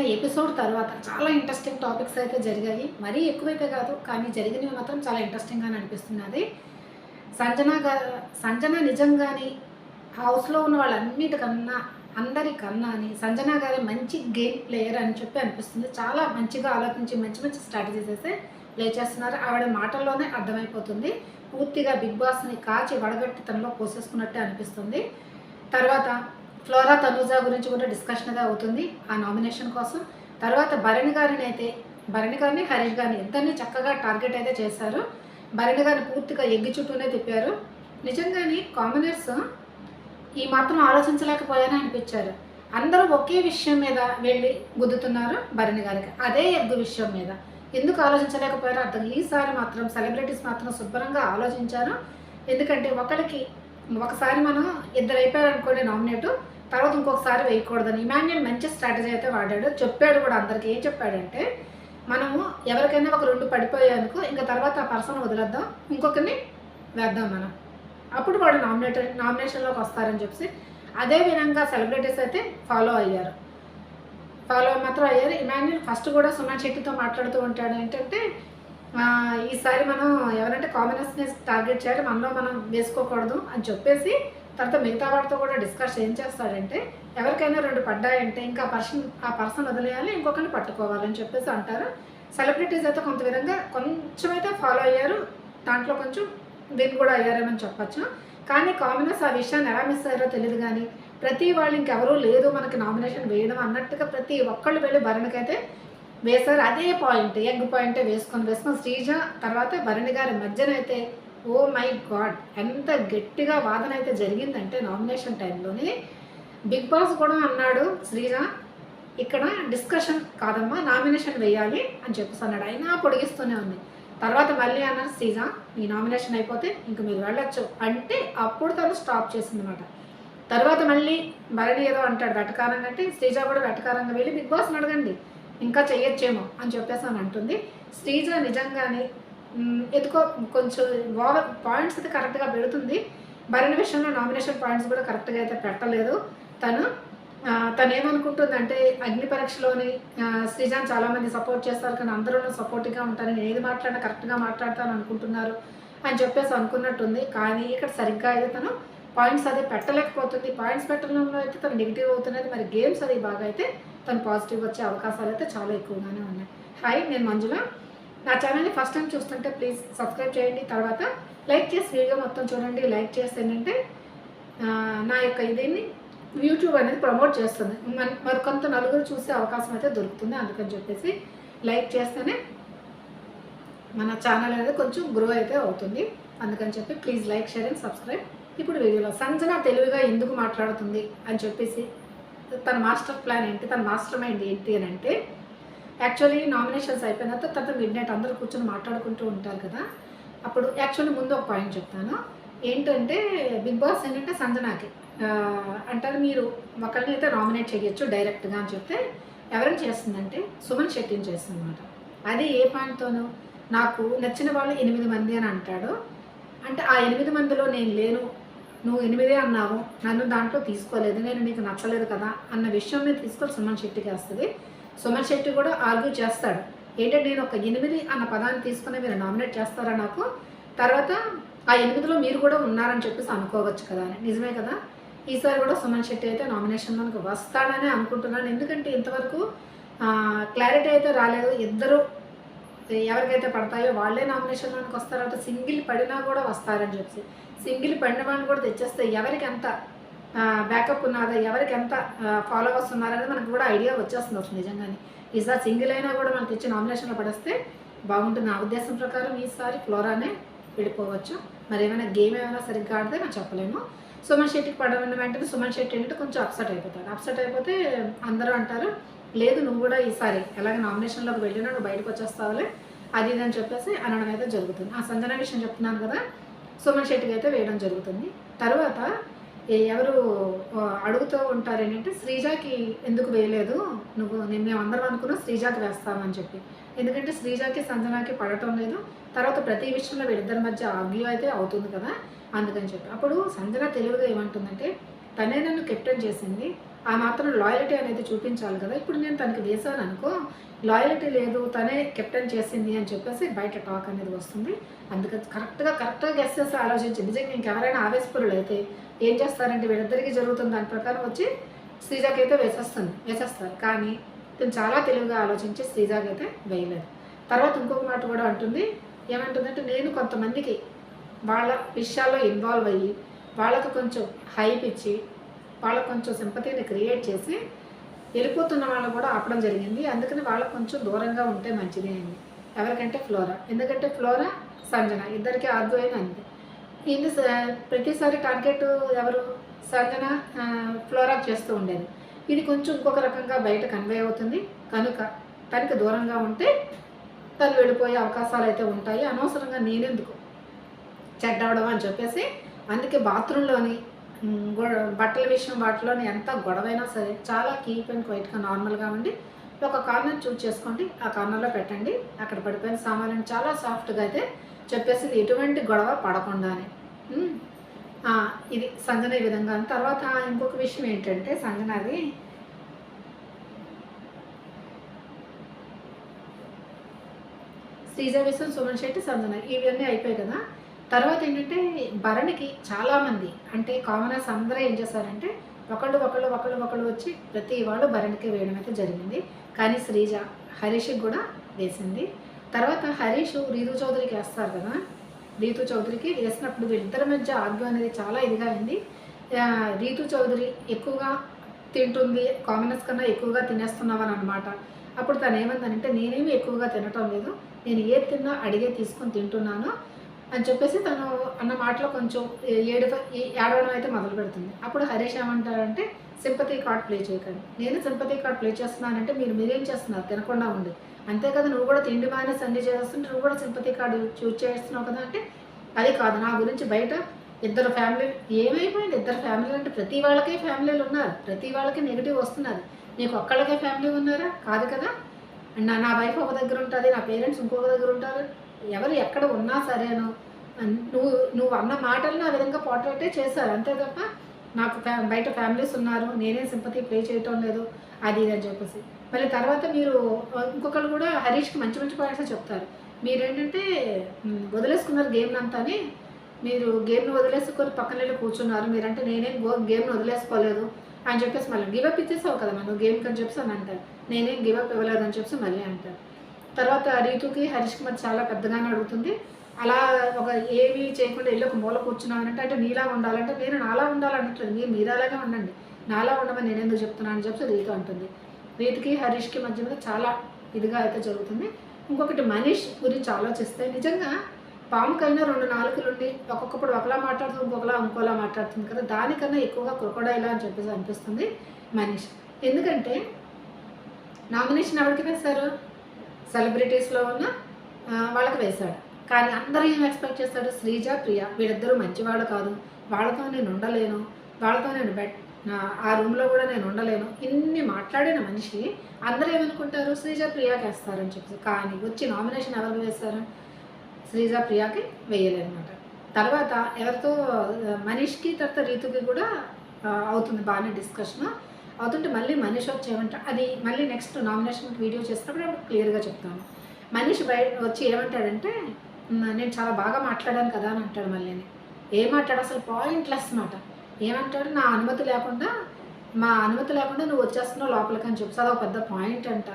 నిన్న ఎపిసోడ్ తర్వాత చాలా ఇంట్రెస్టింగ్ టాపిక్స్ అయితే జరిగాయి. మరీ ఎక్కువైతే కాదు కానీ జరిగినవి మాత్రం చాలా ఇంట్రెస్టింగ్గా అనిపిస్తున్నది సంజన సంజన నిజంగానే హౌస్లో ఉన్న వాళ్ళన్నిటికన్నా అందరికన్నా అని సంజన గారి మంచి గేమ్ ప్లేయర్ అని చెప్పి అనిపిస్తుంది. చాలా మంచిగా ఆలోచించి మంచి మంచి స్ట్రాటజీస్ అయితే ప్లే చేస్తున్నారు. ఆవిడ మాటల్లోనే అర్థమైపోతుంది. పూర్తిగా బిగ్ బాస్ని కాచి వడగట్టి తనలో పోసేసుకున్నట్టే అనిపిస్తుంది. తర్వాత ఫ్లోరా తనూజా గురించి కూడా డిస్కషన్ అయితే అవుతుంది ఆ నామినేషన్ కోసం. తర్వాత భరణి గారిని అయితే భరణి గారిని హరీష్ గారిని ఇద్దరిని చక్కగా టార్గెట్ అయితే చేశారు. భరణి గారిని పూర్తిగా ఎగ్గి చుట్టూనే తిప్పారు. నిజంగానే కామనర్స్ ఈ మాత్రం ఆలోచించలేకపోయారని అనిపించారు. అందరూ ఒకే విషయం మీద వెళ్ళి గుద్దుతున్నారు భరణి గారికి. అదే ఎగ్గు విషయం మీద. ఎందుకు ఆలోచించలేకపోయారో అర్థం. ఈసారి మాత్రం సెలబ్రిటీస్ మాత్రం శుభ్రంగా ఆలోచించారు. ఎందుకంటే ఒకరికి ఒకసారి మనం ఇద్దరు అయిపోయారనుకోండి నామినేట్ తర్వాత ఇంకొకసారి వేయకూడదని. ఇమాన్యుయల్ మంచి స్ట్రాటజీ అయితే వాడాడు. చెప్పాడు కూడా అందరికి. ఏం చెప్పాడంటే మనము ఎవరికైనా ఒక రెండు పడిపోయానుకో ఇంకా తర్వాత ఆ పర్సన్ వదిలేద్దాం ఇంకొకరిని వేద్దాం మనం. అప్పుడు వాడు నామినేటర్ నామినేషన్లోకి వస్తారని చెప్పి అదే విధంగా సెలబ్రిటీస్ అయితే ఫాలో అయ్యారు. ఫాలో మాత్రం అయ్యారు. ఇమాన్యుల్ ఫస్ట్ కూడా సుమన్ శెట్టితో మాట్లాడుతూ ఉంటాడు. ఏంటంటే ఈసారి మనం ఎవరంటే కాంబినేషన్ టార్గెట్ చేయాలి మనలో మనం వేసుకోకూడదు అని చెప్పేసి తర్వాత మిగతా వాటితో కూడా డిస్కస్ ఏం చేస్తాడంటే ఎవరికైనా రెండు పడ్డాయంటే ఇంకా పర్సన్ ఆ పర్సన్ వదిలేయాలి ఇంకొకరిని పట్టుకోవాలని చెప్పేసి అంటారు. సెలబ్రిటీస్ అయితే కొంత విధంగా కొంచెం అయితే ఫాలో అయ్యారు దాంట్లో కొంచెం విన్ కూడా అయ్యారని చెప్పొచ్చు. కానీ కామనర్స్ ఆ విషయాన్ని ఎలా మిస్ అయ్యారో తెలియదు కానీ ప్రతి వాళ్ళు ఇంకెవరూ లేదు మనకి నామినేషన్ వేయడం అన్నట్టుగా ప్రతి ఒక్కళ్ళు వెళ్ళి భరణకైతే వేశారు. అదే పాయింట్ ఎగ్ పాయింటే వేసుకొని వేసుకొని శ్రీజ తర్వాత భరణి గారి మధ్యనైతే ఓ మై గాడ్ ఎంత గట్టిగా వాదన అయితే జరిగిందంటే నామినేషన్ టైంలోనే బిగ్ బాస్ కూడా అన్నాడు శ్రీజ ఇక్కడ డిస్కషన్ కాదమ్మా నామినేషన్ వేయాలి అని చెప్పేసి అన్నాడు అయినా పొడిగిస్తూనే ఉంది. తర్వాత మళ్ళీ అన్నారు శ్రీజ మీ నామినేషన్ అయిపోతే ఇంక మీరు వెళ్ళొచ్చు. అంటే అప్పుడు తను స్టాప్ చేసిందనమాట తర్వాత మళ్ళీ భరణి ఏదో అంటాడు వెటకారంగా అంటే శ్రీజ కూడా వెటకారంగా వెళ్ళి బిగ్ బాస్ని అడగండి. ఇంకా చెయ్యొచ్చేమో అని చెప్పేసి అని అంటుంది. శ్రీజ నిజంగానే ఎదుకో ఎందుకో కొంచెం ఓవర్ పాయింట్స్ అయితే కరెక్ట్గా పెడుతుంది. భరణి విషయంలో నామినేషన్ పాయింట్స్ కూడా కరెక్ట్గా అయితే పెట్టలేదు. తను తను ఏమనుకుంటుందంటే అగ్ని పరీక్షలోని శ్రీజాన్ చాలామంది సపోర్ట్ చేస్తారు కానీ అందరూ సపోర్టివ్గా ఉంటారు. నేను ఏది మాట్లాడినా కరెక్ట్గా మాట్లాడతాను అనుకుంటున్నారు అని చెప్పేసి అనుకున్నట్టుంది. కానీ ఇక్కడ సరిగ్గా అయితే తను పాయింట్స్ అదే పెట్టలేకపోతుంది. పాయింట్స్ పెట్టడంలో అయితే తను నెగిటివ్ అవుతున్నది. మరి గేమ్స్ అది బాగా అయితే తను పాజిటివ్ వచ్చే అవకాశాలు అయితే చాలా ఎక్కువగానే ఉన్నాయి. హాయ్ నేను మంజుల. నా ఛానల్ని ఫస్ట్ టైం చూస్తుంటే ప్లీజ్ సబ్స్క్రైబ్ చేయండి. తర్వాత లైక్ చేసి వీడియో మొత్తం చూడండి. లైక్ చేస్తే ఏంటంటే నా యొక్క ఇదేని యూట్యూబ్ అనేది ప్రమోట్ చేస్తుంది. మన- మరికొంత నలుగురు చూసే అవకాశం అయితే దొరుకుతుంది. అందుకని చెప్పేసి లైక్ చేస్తేనే మన ఛానల్ అనేది కొంచెం గ్రో అయితే అవుతుంది. అందుకని చెప్పి please like share and subscribe. ఇప్పుడు వీడియోలో సంజన తెలివిగా ఎందుకు మాట్లాడుతుంది అని చెప్పేసి తన మాస్టర్ ప్లాన్ ఏంటి తన మాస్టర్ మైండ్ ఏంటి అని అంటే యాక్చువల్లీ నామినేషన్స్ అయిపోయిన తర్వాత తర్వాత మిడ్ నైట్ అందరూ కూర్చొని మాట్లాడుకుంటూ ఉంటారు కదా. అప్పుడు యాక్చువల్లీ ముందు ఒక పాయింట్ చెప్తాను. ఏంటంటే బిగ్ బాస్ ఏంటంటే సంజనాకి అంటారు మీరు ఒకరిని అయితే నామినేట్ చేయొచ్చు డైరెక్ట్గా అని చెప్తే ఎవరిని చేస్తుందంటే సుమన్ శెట్టిని చేస్తుంది అనమాట అది ఏ పాయింట్తోనూ? నాకు నచ్చిన వాళ్ళు ఎనిమిది మంది అని అంటాడు. అంటే ఆ ఎనిమిది మందిలో నేను లేను నువ్వు ఎనిమిదే అన్నావు నన్ను దాంట్లో తీసుకోలేదు నేను నీకు నచ్చలేదు కదా అన్న విషయం మీద తీసుకొని సుమన్ శెట్టికి వస్తుంది సుమన్ శెట్టి కూడా ఆర్గ్యూ చేస్తాడు. ఏంటంటే నేను ఒక ఎనిమిది అన్న పదాన్ని తీసుకుని మీరు నామినేట్ చేస్తారా నాకు? తర్వాత ఆ ఎనిమిదిలో మీరు కూడా ఉన్నారని చెప్పేసి అనుకోవచ్చు కదా. అని నిజమే కదా? ఈసారి కూడా సుమన్ శెట్టి అయితే నామినేషన్ మనకు వస్తాడని అనుకుంటున్నాను. ఎందుకంటే ఇంతవరకు క్లారిటీ అయితే రాలేదు. ఇద్దరు ఎవరికైతే పడతాయో వాళ్ళే నామినేషన్లోకి వస్తారంటే. సింగిల్ పడినా కూడా వస్తారని చెప్పి సింగిల్ పడిన వాళ్ళని కూడా తెచ్చేస్తే ఎవరికి ఎంత బ్యాకప్ ఉన్నదో ఎవరికి ఎంత ఫాలోవర్స్ ఉన్నారనేది మనకు కూడా ఐడియా వచ్చేస్తుంది అసలు నిజంగానే. ఈసారి సింగిల్ అయినా కూడా మనకి తెచ్చి నామినేషన్లో పడేస్తే బాగుంటుంది. నా ఉద్దేశం ప్రకారం ఈసారి ఫ్లోరానే విడిపోవచ్చు మరి ఏమైనా గేమ్ ఏమైనా సరిగ్గా ఆడితే మనం చెప్పలేము. సుమన్ శెట్టికి పడవన్న వెంటనే సుమన్ శెట్టి ఏంటంటే కొంచెం అప్సెట్ అయిపోతాడు. అప్సెట్ అయిపోతే అందరూ అంటారు లేదు నువ్వు కూడా ఈసారి ఎలాగ నామినేషన్లోకి వెళ్ళినా నువ్వు బయటకు వచ్చేస్తావులే అది ఇది అని చెప్పేసి అనడం అయితే జరుగుతుంది. ఆ సంజన విషయం చెప్తున్నాను కదా సుమన్ శెట్టికి అయితే వేయడం జరుగుతుంది. తర్వాత ఎవరు అడుగుతూ ఉంటారు ఏంటంటే శ్రీజాకి ఎందుకు వేయలేదు? నువ్వు నేను మేము అందరం అనుకున్నాం శ్రీజాకి వేస్తామని చెప్పి. ఎందుకంటే శ్రీజాకి సంజనాకి పడటం లేదు. తర్వాత ప్రతి విషయంలో వీళ్ళిద్దరి మధ్య ఆగ్యూ అయితే అవుతుంది కదా అందుకని చెప్పి. అప్పుడు సంజన తెలివిగా ఏమంటుందంటే తనే నన్ను కెప్టెన్ చేసింది. ఆ మాత్రం లాయల్టీ అనేది చూపించాలి కదా. ఇప్పుడు నేను తనకి వేశాను అనుకో లాయల్టీ లేదు తనే కెప్టెన్ చేసింది అని చెప్పేసి బయట టాక్ అనేది వస్తుంది. అందుకని కరెక్ట్గా కరెక్ట్గా గెస్ చేసి ఆలోచించి నిజంగా ఇంకెవరైనా ఆవేశపరులు అయితే ఏం చేస్తారంటే వీళ్ళిద్దరికీ జరుగుతుంది దాని ప్రకారం వచ్చి శ్రీజాకైతే అయితే వేసేస్తుంది వేసేస్తారు. కానీ తను చాలా తెలివిగా ఆలోచించి శ్రీజాకైతే అయితే వేయలేదు. తర్వాత ఇంకొక మాట కూడా అంటుంది. ఏమంటుందంటే నేను కొంతమందికి వాళ్ళ విషయాల్లో ఇన్వాల్వ్ అయ్యి వాళ్ళకు కొంచెం హైప్ ఇచ్చి వాళ్ళకు కొంచెం సింపతిని క్రియేట్ చేసి వెళ్ళిపోతున్న వాళ్ళని కూడా ఆపడం జరిగింది. అందుకని వాళ్ళకు కొంచెం దూరంగా ఉంటే మంచిది అయింది ఎవరికంటే ఫ్లోరా? ఎందుకంటే ఫ్లోరా? సంజన. ఇద్దరికి ఆర్గ్యూ అంది ఇది స- ప్రతిసారి టార్గెట్ ఎవరు? సంజన ఫ్లోరా చేస్తూ ఉండేది. ఇది కొంచెం ఇంకొక రకంగా బయట కన్వే అవుతుంది. కనుక తనకి దూరంగా ఉంటే తను వెళ్ళిపోయే అవకాశాలు అయితే ఉంటాయి. అనవసరంగా నేనెందుకు? చెడ్డవడం అని చెప్పేసి అందుకే బాత్రూంలోని బట్టల విషయం వాటిలోని ఎంత గొడవైనా సరే చాలా కీప్ అండ్ క్వైట్గా నార్మల్గా ఉండి ఒక కార్నర్ చూస్ చేసుకోండి ఆ కార్నర్లో పెట్టండి. అక్కడ పడిపోయిన సామాన్లు చాలా సాఫ్ట్గా అయితే చెప్పేసింది ఎటువంటి గొడవ పడకుండా అని ఇది సంజన ఈ విధంగా. తర్వాత ఇంకొక విషయం ఏంటంటే సంజనది శ్రీజ విశ్వం సుమన్ శెట్టి సంజన ఇవన్నీ అయిపోయాయి కదా. తర్వాత ఏంటంటే భరణికి చాలామంది అంటే కామనర్స్ అందరూ ఏం చేశారంటే ఒకళ్ళు ఒకళ్ళు ఒకళ్ళు ఒకళ్ళు వచ్చి ప్రతి వాళ్ళు భరణికి వేయడం అయితే జరిగింది. కానీ శ్రీజ హరీష్కి కూడా వేసింది. తర్వాత హరీష్ రీతు చౌదరికి వేస్తారు కదా? రీతు చౌదరికి వేసినప్పుడు వీళ్ళిద్దరి మధ్య ఆగ్యం అనేది చాలా ఇదిగా అయింది రీతు చౌదరి ఎక్కువగా తింటుంది కామనర్స్ కన్నా ఎక్కువగా తినేస్తున్నామని అనమాట అప్పుడు తను ఏమందనంటే నేనేమి ఎక్కువగా తినటం లేదు. నేను ఏది తిన్నా అడిగే తీసుకొని తింటున్నాను. అని చెప్పేసి తను అన్న మాటలో కొంచెం ఏడు ఏడవడం అయితే మొదలు పెడుతుంది. అప్పుడు హరీష్ ఏమంటారంటే సింపతి కార్డ్ ప్లే చేయకండి. నేను సింపతి కార్డ్ ప్లే చేస్తున్నానంటే మీరు మీరేం చేస్తున్నారు? తినకుండా ఉండి. అంతే కదా నువ్వు కూడా తిండి మానేసి అన్ని చేస్తుంటే నువ్వు కూడా సింపతి కార్డు చూజ్ చేస్తున్నావు కదా అంటే అది కాదు. నా గురించి బయట ఇద్దరు ఫ్యామిలీ ఏమైపోయింది? ఇద్దరు ఫ్యామిలీలు అంటే ప్రతి వాళ్ళకే ఫ్యామిలీలు ఉన్నారు. ప్రతి వాళ్ళకి నెగిటివ్ వస్తున్నది. నీకు ఒక్కళ్ళకే ఫ్యామిలీ ఉన్నారా? కాదు కదా. నా నా వైఫ్ ఒక దగ్గర ఉంటుంది నా పేరెంట్స్ ఇంకొక దగ్గర ఉంటారు. ఎవరు ఎక్కడ ఉన్నా సరేను. నువ్వు నువ్వు అన్న మాటలను ఆ విధంగా పోర్ట్రేటే చేశారు అంతే తప్ప నాకు ఫ్యా బయట ఫ్యామిలీస్ ఉన్నారు. నేనే సింపతి ప్లే చేయటం లేదు. అది ఇది అని చెప్పేసి. మళ్ళీ తర్వాత మీరు ఇంకొకరు కూడా హరీష్కి మంచి మంచి పాయింట్స్ చెప్తారు. మీరేంటంటే ఏంటంటే వదిలేసుకున్నారు గేమ్ అంతాని. మీరు గేమ్ని వదిలేసుకొని పక్కన వెళ్ళి కూర్చున్నారు. మీరంటే నేనేం గేమ్ని వదిలేసుకోలేదు అని చెప్పేసి మళ్ళీ గివప్ ఇచ్చేసావు కదా. మనం గేమ్కి అని చెప్పేసి అని అంటారు. నేనేం గివప్ ఇవ్వలేదు అని చెప్పేసి మళ్ళీ అంటారు. తర్వాత రీతుకి హరీష్ కుమార్ చాలా పెద్దగానే అడుగుతుంది. అలా ఒక ఏమీ చేయకుండా వెళ్ళి ఒక మూల కూర్చున్నానంటే అంటే నీలా ఉండాలంటే నేను నాలా ఉండాలనట్లేదు మీరు అలాగే ఉండండి. నాలా ఉండమని నేను ఎందుకు చెప్తున్నాను అని చెప్పి రీతు అంటుంది. రీతికి హరీష్కి మధ్య మీద చాలా ఇదిగా అయితే జరుగుతుంది. ఇంకొకటి మనీష్ గురించి ఆలోచిస్తే నిజంగా పాముకైనా రెండు నాలుగులు ఉండి ఒక్కొక్కప్పుడు ఒకలా మాట్లాడుతుంది ఇంకొకలా ఇంకోలా మాట్లాడుతుంది కదా. దానికన్నా ఎక్కువగా క్రొకడైలా అని చెప్పేసి అనిపిస్తుంది మనీష్. ఎందుకంటే నామినేషన్ ఎవరికి వేశారు సెలబ్రిటీస్లో ఉన్న వాళ్ళకి వేశాడు. కానీ అందరూ ఏం ఎక్స్పెక్ట్ చేస్తాడు? శ్రీజ ప్రియ వీళ్ళిద్దరూ మంచివాళ్ళు కాదు. వాళ్ళతో నేను ఉండలేను. వాళ్ళతో నేను బెట్ ఆ రూమ్లో కూడా నేను ఉండలేను. ఇన్ని మాట్లాడిన మనిషి అందరూ ఏమనుకుంటారు? శ్రీజ ప్రియాకి వేస్తారని చెప్పి కానీ వచ్చి నామినేషన్ ఎవరికి వేస్తారు శ్రీజ ప్రియాకి వేయలేదన్నమాట. తర్వాత ఎవరితో ఆ, మనీష్కి తర్వాత రీతుకి కూడా అవుతుంది బాగానే డిస్కషన్. అవుతుంటే మళ్ళీ మనీష్ వచ్చి ఏమంటా అది మళ్ళీ నెక్స్ట్ నామినేషన్ వీడియో చేసినప్పుడు క్లియర్గా చెప్తాను. మనీష్ బయట వచ్చి ఏమంటాడంటే నేను చాలా బాగా మాట్లాడాను కదా అని అంటాడు మళ్ళీ. ఏం మాట్లాడు? అసలు పాయింట్లెస్ మాట. ఏమంటాడు? నా అనుమతి లేకుండా మా అనుమతి లేకుండా నువ్వు వచ్చేస్తున్నావు లోపలికి అని చెప్పి. అది ఒక పెద్ద పాయింట్ అంట.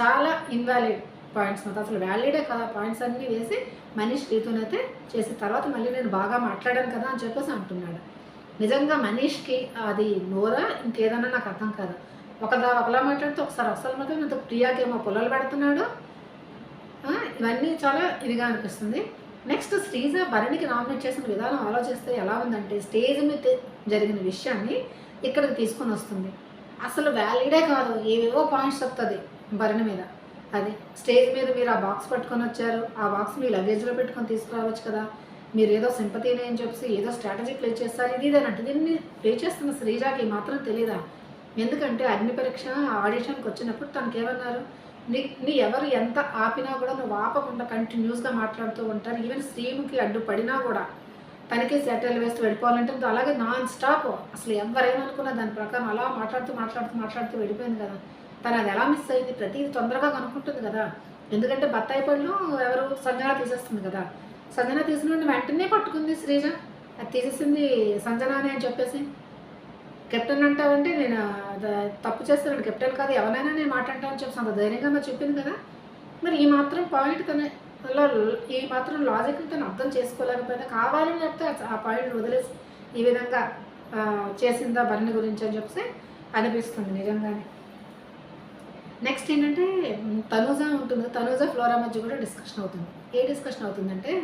చాలా ఇన్వాలిడ్ పాయింట్స్ మాట. అసలు వ్యాలిడే కదా. పాయింట్స్ అన్నీ వేసి మనీష్ రీతునైతే చేసిన తర్వాత మళ్ళీ నేను బాగా మాట్లాడాను కదా అని చెప్పేసి అంటున్నాడు. నిజంగా మనీష్కి అది నోరా? ఇంకేదన్నా నాకు అర్థం కాదు? ఒకదా ఒకలా మాట్లాడితే ఒకసారి అసలు మాత్రం ఇంత ప్రియాకేమో పొలాలు పెడుతున్నాడు. ఇవన్నీ చాలా ఇదిగా అనిపిస్తుంది. నెక్స్ట్ శ్రీజ భరణికి నామినేట్ చేసిన విధానం ఆలోచిస్తే ఎలా ఉందంటే స్టేజ్ మీద జరిగిన విషయాన్ని ఇక్కడికి తీసుకొని వస్తుంది. అసలు వ్యాలిడే కాదు. ఏవేవో పాయింట్స్ చెప్తుంది భరణి మీద. అది స్టేజ్ మీద మీరు ఆ బాక్స్ పట్టుకొని వచ్చారు. ఆ బాక్స్ మీ లగేజ్లో పెట్టుకొని తీసుకురావచ్చు కదా. మీరు ఏదో సింపతీని అని చెప్పి ఏదో స్ట్రాటజీ ప్లే చేస్తారు ఇది అంటే దీన్ని ప్లే చేస్తున్న శ్రీజాకి మాత్రం తెలియదా ఎందుకంటే అగ్ని పరీక్ష ఆడిషన్కి వచ్చినప్పుడు తనకి ఏమన్నారు? నీ నీ ఎవరు ఎంత ఆపినా కూడా నువ్వు ఆపకుండా కంటిన్యూస్గా మాట్లాడుతూ ఉంటారు ఈవెన్ శ్రీముఖి అడ్డుపడినా కూడా తనకి సెటిల్ వేస్తూ వెళ్ళిపోవాలంటే అలాగే నాన్ స్టాప్ అసలు ఎవరేమనుకున్నా దాని ప్రకారం అలా మాట్లాడుతూ మాట్లాడుతూ మాట్లాడుతూ వెళ్ళిపోయింది కదా. తను అది ఎలా మిస్ అయింది? ప్రతి తొందరగా కనుక్కుంటుంది కదా. ఎందుకంటే బత్తాయి పళ్ళు ఎవరు సంజన తీసేస్తుంది కదా. సంజన తీసిన వెంటనే పట్టుకుంది శ్రీజ. అది తీసేసింది సంజన అని చెప్పేసి. కెప్టెన్ అంటావంటే నేను తప్పు చేస్తున్నాను కెప్టెన్ కాదు ఎవరైనా నేను మాట్లాడతాను చెప్పి అంత ధైర్యంగా మరి చెప్పింది కదా. మరి ఈ మాత్రం పాయింట్ తన ఈ మాత్రం లాజిక్ తను అర్థం చేసుకోలేకపోయినా కావాలని చెప్తే ఆ- పాయింట్ వదిలేసి ఈ విధంగా చేసిందా భరణి గురించి అని చెప్పేసి అనిపిస్తుంది నిజంగానే. నెక్స్ట్ ఏంటంటే తనూజ ఉంటుంది. తనూజ ఫ్లోరా మధ్య కూడా డిస్కషన్ అవుతుంది. ఏ డిస్కషన్ అవుతుందంటే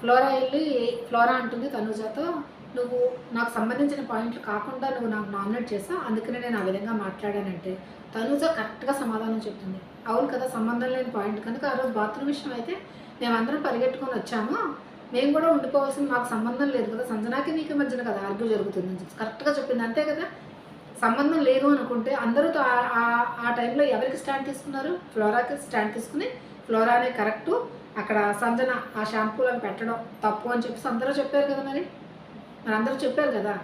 ఫ్లోరా వెళ్ళి ఫ్లోరా అంటుంది తనుజాతో నువ్వు నాకు సంబంధించిన పాయింట్లు కాకుండా నువ్వు నాకు నామినేట్ చేసా అందుకనే నేను ఆ విధంగా మాట్లాడానంటే. తనుజ కరెక్ట్గా సమాధానం చెప్తుంది. అవును కదా సంబంధం లేని పాయింట్. కనుక ఆ రోజు బాత్రూమ్ విషయం అయితే మేమందరం పరిగెట్టుకొని వచ్చాము. మేము కూడా ఉండిపోవాల్సిన మాకు సంబంధం లేదు కదా సంజనాకి నీకు మధ్యన కదా ఆర్గ్యూ జరుగుతుంది. అని చెప్పి కరెక్ట్గా చెప్పింది. అంతే కదా? సంబంధం లేదు అనుకుంటే అందరూ ఆ- ఆ టైంలో ఎవరికి స్టాండ్ తీసుకున్నారు? ఫ్లోరాకి స్టాండ్ తీసుకుని ఫ్లోరానే కరెక్టు అక్కడ సంజన ఆ షాంపూలను పెట్టడం తప్పు అని చెప్పేసి అందరూ చెప్పారు కదా మరి. మరి అందరూ చెప్పారు కదా.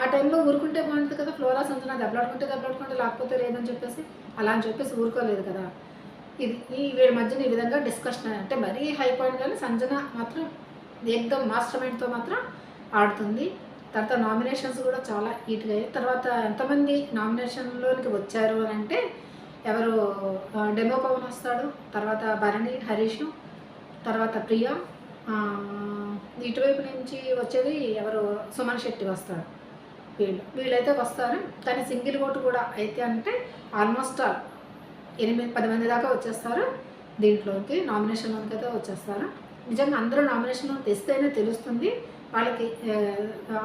ఆ టైంలో ఊరుకుంటే బాగుంటుంది కదా ఫ్లోరా సంజన దెబ్బలాడుకుంటే దెబ్బలాడుకుంటే లేకపోతే లేదని చెప్పేసి అలా అని చెప్పేసి ఊరుకోలేదు కదా. ఇది ఈ వీడి మధ్యన ఈ విధంగా డిస్కషన్ అంటే మరీ హై పాయింట్ కానీ సంజన మాత్రం ఏకదమ్ మాస్టర్ మైండ్తో మాత్రం ఆడుతుంది. తర్వాత నామినేషన్స్ కూడా చాలా హీట్గా అయ్యాయి. తర్వాత ఎంతమంది నామినేషన్లోనికి వచ్చారు అని అంటే ఎవరు డెమో పవన్ వస్తాడు తర్వాత భరణి హరీష్ తర్వాత ప్రియ ఇటువైపు నుంచి వచ్చేది ఎవరు సుమన్ శెట్టి వస్తారు. వీళ్ళు వీళ్ళైతే వస్తారు. కానీ సింగిల్ ఓటు కూడా అయితే అంటే ఆల్మోస్ట్ ఆల్ ఎనిమిది పది మంది దాకా వచ్చేస్తారు. దీంట్లోకి నామినేషన్లోకి అయితే వచ్చేస్తారు. నిజంగా అందరూ నామినేషన్లో తెస్తేనే తెలుస్తుంది వాళ్ళకి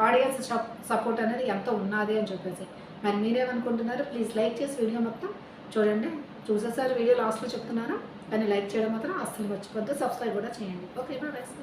ఆడియన్స్ సపోర్ట్ అనేది ఎంత ఉన్నది అని చెప్పేసి. మరి మీరేమనుకుంటున్నారు? ప్లీజ్ లైక్ చేసి వీడియో మొత్తం చూడండి. చూసేసారి వీడియో లాస్ట్లో చెప్తున్నాను. కానీ లైక్ చేయడం మాత్రం అస్సలు మర్చిపోద్దు సబ్స్క్రైబ్ కూడా చేయండి. Okay next